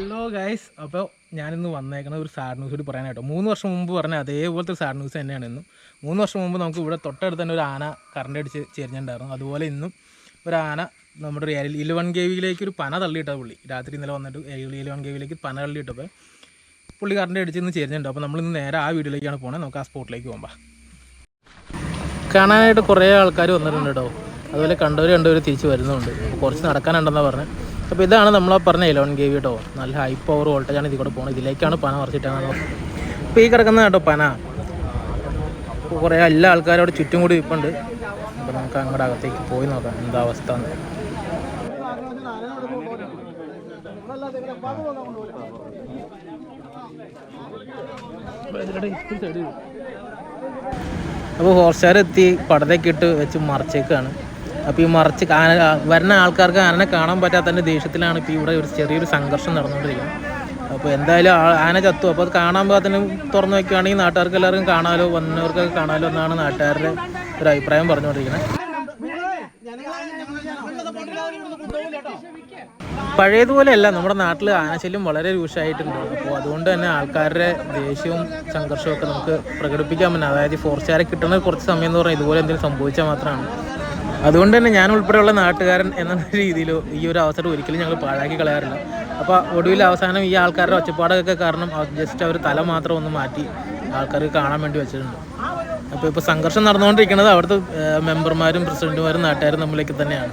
Hello guys അപ്പോൾ ഞാനിന്ന് വന്നേക്കുന്ന ഒരു സാഡ് ന്യൂസ് കൂടി പറയാനായിട്ടോ മൂന്ന് വർഷം മുമ്പ് പറഞ്ഞ അതേപോലത്തെ സാഡ് ന്യൂസ് തന്നെയാണ് ഇന്നും. മൂന്ന് വർഷം മുമ്പ് നമുക്ക് ഇവിടെ തൊട്ടടുത്ത് തന്നെ ഒരു ആന കറണ്ട് അടിച്ച് ചെരിഞ്ഞിട്ടുണ്ടായിരുന്നു. അതുപോലെ ഇന്നും ഒരു ആന നമ്മുടെ ഒരു ഇലവൻ കേവിയിലേക്ക് ഒരു പന തള്ളിയിട്ട പുള്ളി. രാത്രി ഇന്നലെ വന്നിട്ട് ഇലവൻ കേവിയിലേക്ക് പന തള്ളിയിട്ടപ്പോൾ പുള്ളി കറണ്ട് അടിച്ച് ഇന്ന് ചെരിഞ്ഞിട്ടുണ്ട്. അപ്പോൾ നമ്മളിന്ന് നേരെ ആ വീട്ടിലേക്കാണ് പോകുന്നത് നമുക്ക് ആ സ്പോട്ടിലേക്ക് പോകാം കാണാനായിട്ട് കുറേ ആൾക്കാർ വന്നിട്ടുണ്ട് കേട്ടോ. അതുപോലെ കണ്ടവർ കണ്ടവർ തിരിച്ച് വരുന്നുണ്ട്. കുറച്ച് നടക്കാനുണ്ടെന്നാണ് പറഞ്ഞത് അപ്പോൾ ഇതാണ് നമ്മൾ പറഞ്ഞ ഇലവൻ ഗേവി കേട്ടോ നല്ല ഹൈ പവർ വോൾട്ടേജാണ് ഇതിൽ കൂടെ പോകുന്നത് ഇതിലേക്കാണ് പന മറിച്ചിട്ടാണ് അപ്പോൾ ഈ കിടക്കുന്ന കേട്ടോ പന. കുറേ എല്ലാ ആൾക്കാരോട് ചുറ്റും കൂടി ഇപ്പുണ്ട്. അപ്പോൾ നമുക്ക് അങ്ങോട്ട് അകത്തേക്ക് പോയി നോക്കാം എന്താ അവസ്ഥ എന്ന്. അപ്പോൾ ഹോർസ്റ്റാർ എത്തി പടതൊക്കെ ഇട്ട് വെച്ച് മറച്ചേക്കാണ്. അപ്പോൾ ഈ മറിച്ച് ആന വരുന്ന ആൾക്കാർക്ക് ആനനെ കാണാൻ പറ്റാത്തതിന്റെ ദേഷ്യത്തിലാണ് ഇപ്പോൾ ഇവിടെ ഒരു ചെറിയൊരു സംഘർഷം നടന്നുകൊണ്ടിരിക്കുന്നത്. അപ്പോൾ എന്തായാലും ആന ചത്തു. അപ്പോൾ അത് കാണാൻ പാകത്തിന് തുറന്നു വെക്കുകയാണെങ്കിൽ നാട്ടുകാർക്ക് എല്ലാവർക്കും കാണാലോ വന്നവർക്കൊക്കെ കാണാലോ എന്നാണ് നാട്ടുകാരുടെ ഒരു അഭിപ്രായം പറഞ്ഞുകൊണ്ടിരിക്കുന്നത്. പഴയതുപോലെയല്ല നമ്മുടെ നാട്ടിൽ ആനശല്യം വളരെ രൂക്ഷമായിട്ടുണ്ട്. അപ്പോൾ അതുകൊണ്ട് തന്നെ ആൾക്കാരുടെ ദേഷ്യവും സംഘർഷവും ഒക്കെ നമുക്ക് പ്രകടിപ്പിക്കാൻ പറ്റും. അതായത് ഫോർച്ചാരെ കിട്ടുന്ന കുറച്ച് സമയം എന്ന് പറഞ്ഞാൽ ഇതുപോലെ എന്തെങ്കിലും സംഭവിച്ചാൽ മാത്രമാണ്. അതുകൊണ്ട് തന്നെ ഞാൻ ഉൾപ്പെടെയുള്ള നാട്ടുകാരൻ എന്ന രീതിയിൽ ഈ ഒരു അവസരം ഒരിക്കലും ഞങ്ങൾ പാഴാക്കി കളയാറില്ല. അപ്പോൾ ഒടുവിൽ അവസാനം ഈ ആൾക്കാരുടെ ഒച്ചപ്പാടൊക്കെ കാരണം ജസ്റ്റ് അവർ തല മാത്രം ഒന്ന് മാറ്റി ആൾക്കാർക്ക് കാണാൻ വേണ്ടി വെച്ചിട്ടുണ്ട്. അപ്പോൾ ഇപ്പോൾ സംഘർഷം നടന്നുകൊണ്ടിരിക്കുന്നത് അവിടുത്തെ മെമ്പർമാരും പ്രസിഡന്റുമാരും നാട്ടുകാരും തമ്മിലേക്ക് തന്നെയാണ്.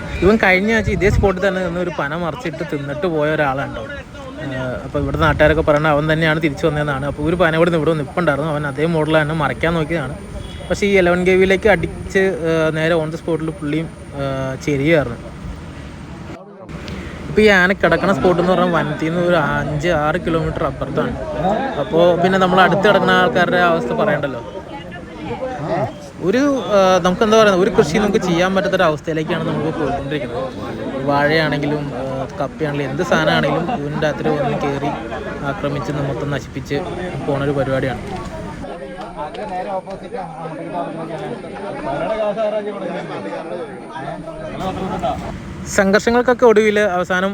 ഇവൻ കഴിഞ്ഞ ആഴ്ച ഇതേ സ്പോട്ടിൽ തന്നെ നിന്ന് ഒരു പന മറിച്ചിട്ട് തിന്നിട്ട് പോയ ഒരാളുണ്ടോ? അപ്പോൾ ഇവിടെ നാട്ടുകാരൊക്കെ പറയുന്നത് അവൻ തന്നെയാണ് തിരിച്ചു വന്നതെന്നാണ്. അപ്പോൾ ഒരു പന ഇവിടെ ഇവിടെ നിൽപ്പുണ്ടായിരുന്നു അവൻ അതേ മോഡൽ തന്നെ മറയ്ക്കാൻ നോക്കിയതാണ്. പക്ഷേ ഈ ഇലവൻ കേവിയിലേക്ക് അടിച്ച് നേരെ ഓൺ ദി സ്പോട്ടിൽ പുള്ളിയും ചെരിയായിരുന്നു ഇപ്പോൾ ഈ ആന കിടക്കുന്ന സ്പോട്ട് എന്ന് പറഞ്ഞാൽ വനത്തിൽ നിന്ന് ഒരു അഞ്ച് ആറ് കിലോമീറ്റർ അപ്പുറത്താണ്. അപ്പോൾ പിന്നെ നമ്മൾ അടുത്ത് കിടക്കുന്ന ആൾക്കാരുടെ അവസ്ഥ പറയണ്ടല്ലോ? ഒരു നമുക്ക് എന്താ പറയുക ഒരു കൃഷി നമുക്ക് ചെയ്യാൻ പറ്റാത്തൊരു അവസ്ഥയിലേക്കാണ് നമുക്ക് പോയിക്കൊണ്ടിരിക്കുന്നത്. വാഴയാണെങ്കിലും കപ്പയാണെങ്കിലും എന്ത് സാധനമാണെങ്കിലും ഇതിന്റെ അത്ര ഒന്ന് കയറി ആക്രമിച്ച് മൊത്തം നശിപ്പിച്ച് പോണൊരു പരിപാടിയാണ്. സംഘർഷങ്ങൾക്കൊക്കെ ഒടുവിൽ അവസാനം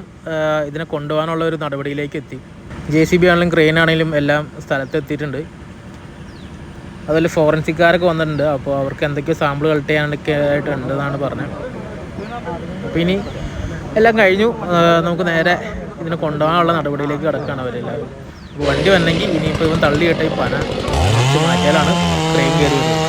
ഇതിനെ കൊണ്ടുപോകാനുള്ള ഒരു നടപടിയിലേക്ക് എത്തി. ജെ സി ബി ആണെങ്കിലും ക്രെയിൻ ആണെങ്കിലും എല്ലാം സ്ഥലത്ത് എത്തിയിട്ടുണ്ട് അതുപോലെ ഫോറൻസിക്കാരൊക്കെ വന്നിട്ടുണ്ട്. അപ്പോൾ അവർക്ക് എന്തൊക്കെയോ സാമ്പിൾ കളക്ട് ചെയ്യാനൊക്കെ ആയിട്ടുണ്ട് എന്നാണ് പറഞ്ഞത്. അപ്പോൾ ഇനി എല്ലാം കഴിഞ്ഞു. നമുക്ക് നേരെ ഇതിനെ കൊണ്ടുപോകാനുള്ള നടപടിയിലേക്ക് കിടക്കുകയാണ് അവരെല്ലാവരും. വണ്ടി വന്നെങ്കിൽ ഇനിയിപ്പോൾ ഇവൻ തള്ളിയിട്ട ഈ പന മാറ്റിയാലാണ് ട്രെയിൻ കയറി വരുന്നത്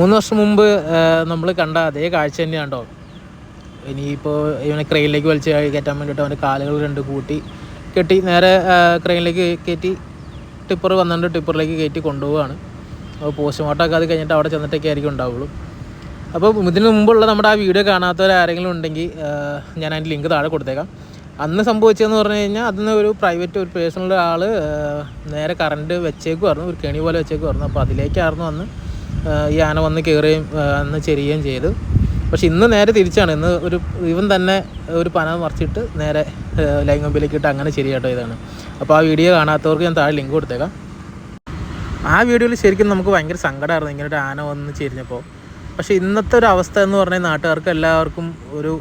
മൂന്ന് വർഷം മുമ്പ് നമ്മൾ കണ്ട അതേ കാഴ്ച തന്നെയാണ് ഇനിയിപ്പോൾ ഇവനെ ക്രെയിനിലേക്ക് വലിച്ച് കയറ്റാൻ വേണ്ടിയിട്ട് അവന്റെ കാലുകൾ രണ്ട് കൂട്ടി കെട്ടി നേരെ ക്രെയിനിലേക്ക് കയറ്റി ടിപ്പർ വന്നിട്ട് ടിപ്പറിലേക്ക് കയറ്റി കൊണ്ടുപോവുകയാണ് അപ്പോൾ പോസ്റ്റ്മോർട്ടം ഒക്കെ അത് കഴിഞ്ഞിട്ട് അവിടെ ചെന്നിട്ടൊക്കെ ആയിരിക്കും ഉണ്ടാവുള്ളൂ. അപ്പോൾ ഇതിന് മുമ്പുള്ള നമ്മുടെ ആ വീഡിയോ കാണാത്തവരാരെങ്കിലും ഉണ്ടെങ്കിൽ ഞാൻ അതിന്റെ ലിങ്ക് താഴെ കൊടുത്തേക്കാം. അന്ന് സംഭവിച്ചതെന്ന് പറഞ്ഞു കഴിഞ്ഞാൽ അതിന് ഒരു പ്രൈവറ്റ് ഒരു പേഴ്സണൽ ആൾ നേരെ കറണ്ട് വെച്ചേക്കുമായിരുന്നു ഒരു കെണി പോലെ വെച്ചേക്കുമായിരുന്നു അപ്പോൾ അതിലേക്കായിരുന്നു അന്ന് ഈ ആന വന്ന് കയറുകയും അന്ന് ചെരിയുകയും ചെയ്തു. പക്ഷെ ഇന്ന് നേരെ തിരിച്ചാണ്. ഇന്ന് ഒരു ഇവൻ തന്നെ ഒരു പന മറിച്ചിട്ട് നേരെ ലൈൻ കമ്പിലേക്ക് ഇട്ട് അങ്ങനെ ശരിയാട്ടോ ഇതാണ്. അപ്പോൾ ആ വീഡിയോ കാണാത്തവർക്ക് ഞാൻ താഴെ ലിങ്ക് കൊടുത്തേക്കാം. ആ വീഡിയോയിൽ ശരിക്കും നമുക്ക് ഭയങ്കര സങ്കടമായിരുന്നു ഇങ്ങനെ ഒരു ആന വന്ന് ചെരിഞ്ഞപ്പോൾ. പക്ഷേ ഇന്നത്തെ ഒരു അവസ്ഥ എന്ന് പറഞ്ഞാൽ നാട്ടുകാർക്ക് എല്ലാവർക്കും ഒരു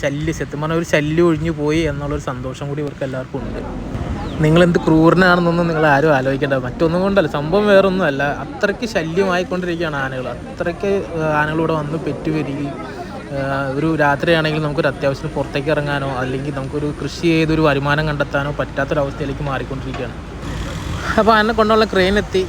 ശല്യം സത്യം പറഞ്ഞാൽ ഒരു ശല്യം ഒഴിഞ്ഞു പോയി എന്നുള്ളൊരു സന്തോഷം കൂടി ഇവർക്ക് എല്ലാവർക്കും ഉണ്ട്. നിങ്ങളെന്ത് ക്രൂരനാണെന്നൊന്നും നിങ്ങൾ ആരും ആലോചിക്കേണ്ട. മറ്റൊന്നും കൊണ്ടല്ല സംഭവം വേറൊന്നും അല്ല അത്രയ്ക്ക് ശല്യമായിക്കൊണ്ടിരിക്കുകയാണ് ആനകൾ. അത്രയ്ക്ക് ആനകളിവിടെ വന്ന് പെറ്റുപെരുകി ഒരു രാത്രിയാണെങ്കിൽ നമുക്കൊരു അത്യാവശ്യത്തിന് പുറത്തേക്ക് ഇറങ്ങാനോ അല്ലെങ്കിൽ നമുക്കൊരു കൃഷി ചെയ്തൊരു വരുമാനം കണ്ടെത്താനോ പറ്റാത്തൊരവസ്ഥയിലേക്ക് മാറിക്കൊണ്ടിരിക്കുകയാണ്. അപ്പോൾ ആനെ കൊണ്ടുള്ള ക്രെയിൻ എത്തി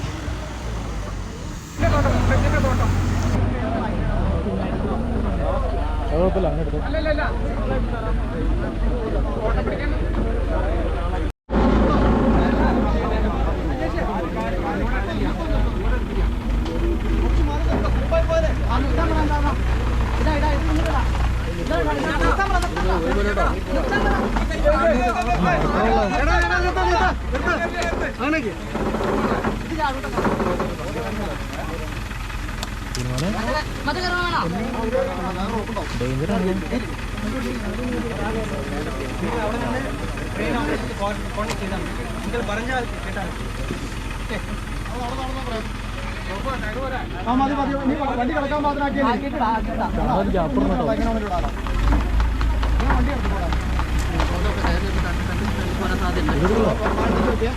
എടുത്തു ഡേഞ്ചറാണ് വണ്ടി കിടക്കാൻ മാത്രമാക്കിയല്ലേ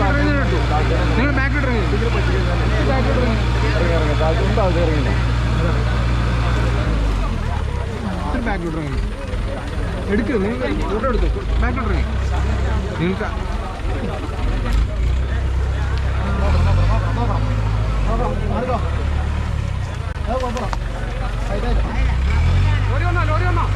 അപ്പുറം നിങ്ങൾ ബാക്കിലോട്ട് ഇറങ്ങി ബാക്കിലോട്ട് ഇറങ്ങി എടുക്കുക നിങ്ങൾ ഫോട്ടോ എടുത്തു ബാക്കിലോട്ട് വന്നോ ലോറി വന്നോ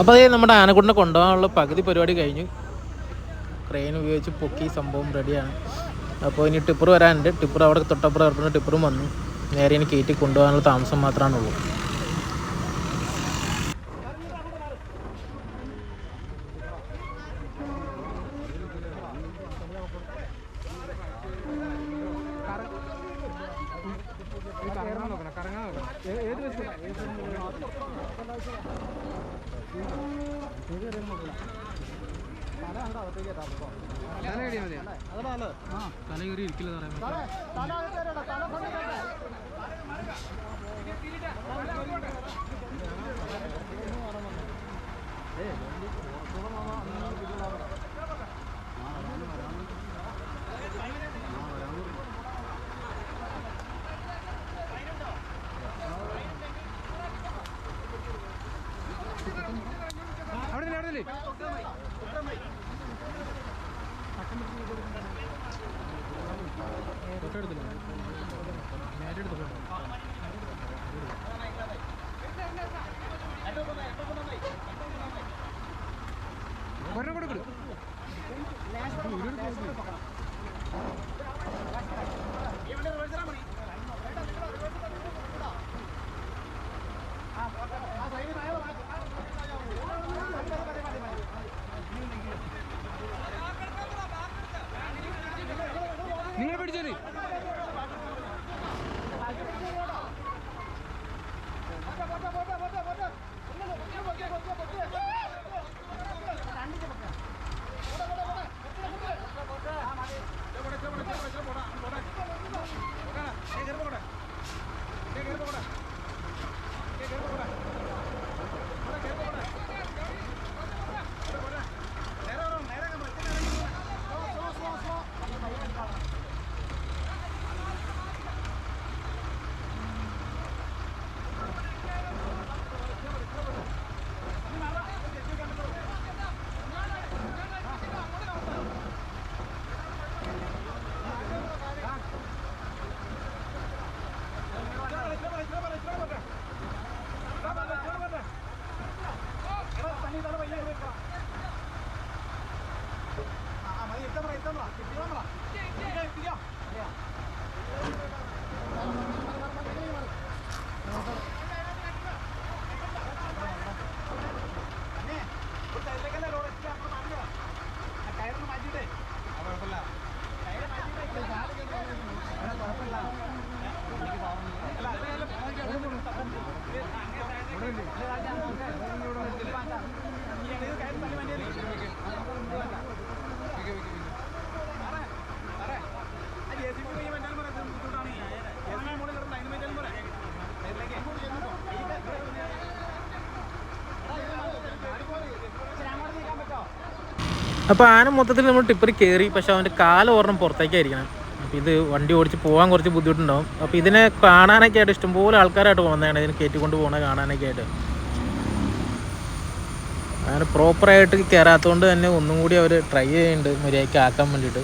അപ്പോൾ അതേ നമ്മുടെ ആനക്കുണ്ടിനെ കൊണ്ടുപോകാനുള്ള പകുതി പരിപാടി കഴിഞ്ഞു. ക്രെയിൻ ഉപയോഗിച്ച് പൊക്കി സംഭവം റെഡിയാണ് അപ്പോൾ ഇനി ടിപ്പർ വരാനുണ്ട്. ടിപ്പർ അവിടെ തൊട്ടപ്പുറം ടിപ്പറും വന്നു. നേരെ ഇനി കയറ്റി കൊണ്ടുപോകാനുള്ള താമസം മാത്രമാണുള്ളൂ കറങ്ങാൻ നോക്കണം കറങ്ങാൻ നോക്കണം ഏത് ബസ് തല കയറി ഇരിക്കില്ല അവിടെ നില്ല്, അവിടെ നില്ല്. ഒരെണ്ണം കൂടെ കൊടു. അപ്പോൾ ആന മൊത്തത്തിൽ നമ്മൾ ടിപ്പർ കയറി പക്ഷെ അവന്റെ കാലോർണം പുറത്തേക്കായിരിക്കണം. അപ്പോൾ ഇത് വണ്ടി ഓടിച്ച് പോകാൻ കുറച്ച് ബുദ്ധിമുട്ടുണ്ടാവും. അപ്പോൾ ഇതിനെ കാണാനൊക്കെ ആയിട്ട് ഇഷ്ടംപോലെ ആൾക്കാരായിട്ട് പോകുന്നതാണ് ഇതിനെ കയറ്റിക്കൊണ്ട് പോകുന്നത് കാണാനൊക്കെ ആയിട്ട്. അങ്ങനെ പ്രോപ്പറായിട്ട് കയറാത്തതുകൊണ്ട് തന്നെ ഒന്നും കൂടി അവർ ട്രൈ ചെയ്യുന്നുണ്ട് മര്യാദയ്ക്ക് ആക്കാൻ വേണ്ടിയിട്ട്.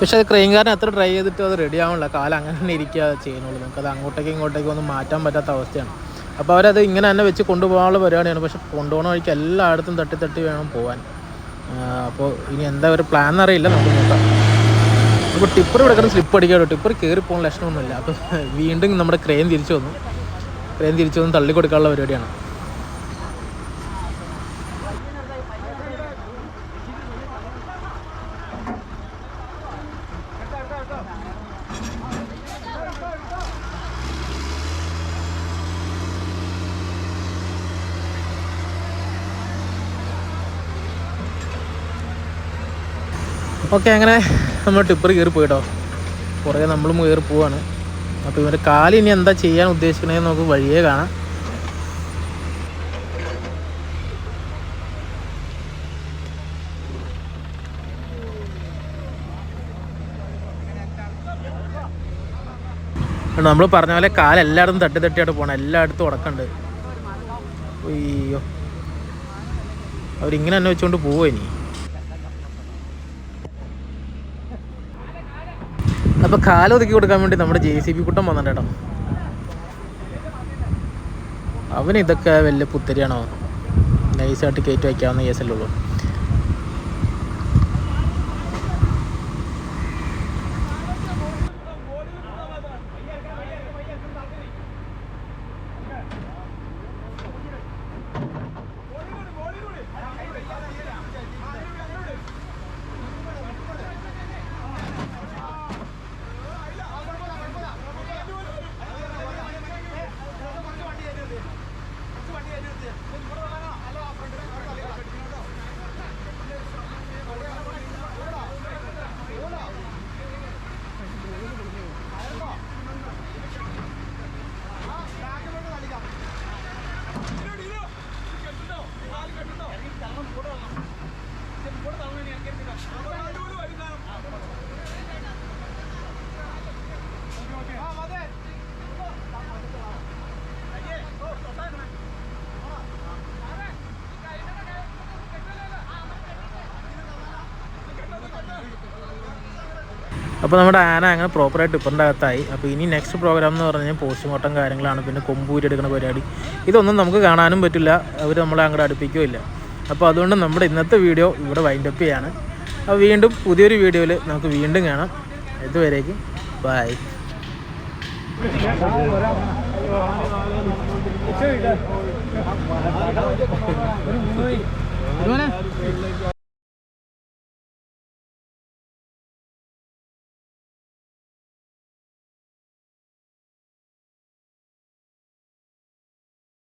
പക്ഷെ അത് ക്രെയിൻകാരൻ അത്ര ട്രൈ ചെയ്തിട്ട് അത് റെഡി ആവണില്ല. കാലം അങ്ങനെ തന്നെ ഇരിക്കുക ചെയ്യുന്നുള്ളൂ. നമുക്കത് അങ്ങോട്ടേക്കും ഇങ്ങോട്ടേക്കും ഒന്നും മാറ്റാൻ പറ്റാത്ത അവസ്ഥയാണ്. അപ്പോൾ അവരത് ഇങ്ങനെ തന്നെ വെച്ച് കൊണ്ടുപോകാനുള്ള പരിപാടിയാണ്. പക്ഷെ കൊണ്ടുപോകണ വഴിക്ക് എല്ലായിടത്തും തട്ടി തട്ടി വേണം പോകാൻ അപ്പോൾ ഇനി എന്താ ഒരു പ്ലാൻ എന്നറിയില്ല നമുക്ക് നോക്കാം. ഇപ്പോൾ ടിപ്പർ കിടക്കുന്ന സ്ലിപ്പ് അടിക്കാമല്ലോ ടിപ്പർ കയറി പോകുന്ന ലക്ഷണമൊന്നുമില്ല. അപ്പോൾ വീണ്ടും നമ്മുടെ ക്രെയിൻ തിരിച്ചു വന്നു. ക്രെയിൻ തിരിച്ചു വന്ന് തള്ളി കൊടുക്കാനുള്ള പരിപാടിയാണ്. ഓക്കെ അങ്ങനെ നമ്മൾ ടിപ്പർ കയറി പോയിട്ടോ കുറേ നമ്മളും കയറി പോവാണ്. അപ്പോൾ ഇവന്റെ കാൽ ഇനി എന്താ ചെയ്യാൻ ഉദ്ദേശിക്കണേന്ന് നമുക്ക് വഴിയേ കാണാം. നമ്മൾ പറഞ്ഞ പോലെ കാൽ എല്ലായിടത്തും തട്ടി തട്ടിയായിട്ട് പോകണം എല്ലായിടത്തും ഉടക്കണ്ട്. അയ്യോ. അവരിങ്ങനെ തന്നെ വെച്ചുകൊണ്ട് പോവോ ഇനി? അപ്പോൾ കാലൊതുക്കി കൊടുക്കാൻ വേണ്ടി നമ്മുടെ ജെ സി ബി കുട്ടം. വന്നിട്ടോ അവന് ഇതൊക്കെ വലിയ പുത്തരിയാണോ? നൈസായിട്ട് കയറ്റി വയ്ക്കാവുന്ന കേസല്ലേ അപ്പോൾ നമ്മുടെ ആന അങ്ങനെ പ്രോപ്പറായിട്ട് ടിപ്പറിന്റെ അകത്തായി. അപ്പോൾ ഇനി നെക്സ്റ്റ് പ്രോഗ്രാം എന്ന് പറഞ്ഞാൽ പോസ്റ്റ്മോർട്ടം കാര്യങ്ങളാണ്. പിന്നെ കൊമ്പൂരി എടുക്കുന്ന പരിപാടി. ഇതൊന്നും നമുക്ക് കാണാനും പറ്റില്ല. അവർ നമ്മളെ അങ്ങോട്ട് അടുപ്പിക്കുകയില്ല അപ്പോൾ അതുകൊണ്ട് നമ്മുടെ ഇന്നത്തെ വീഡിയോ ഇവിടെ വൈൻഡപ്പ് ചെയ്യാണ്. അപ്പോൾ വീണ്ടും പുതിയൊരു വീഡിയോയിൽ നമുക്ക് വീണ്ടും കാണാം. ഇതുവരേക്കും ബൈ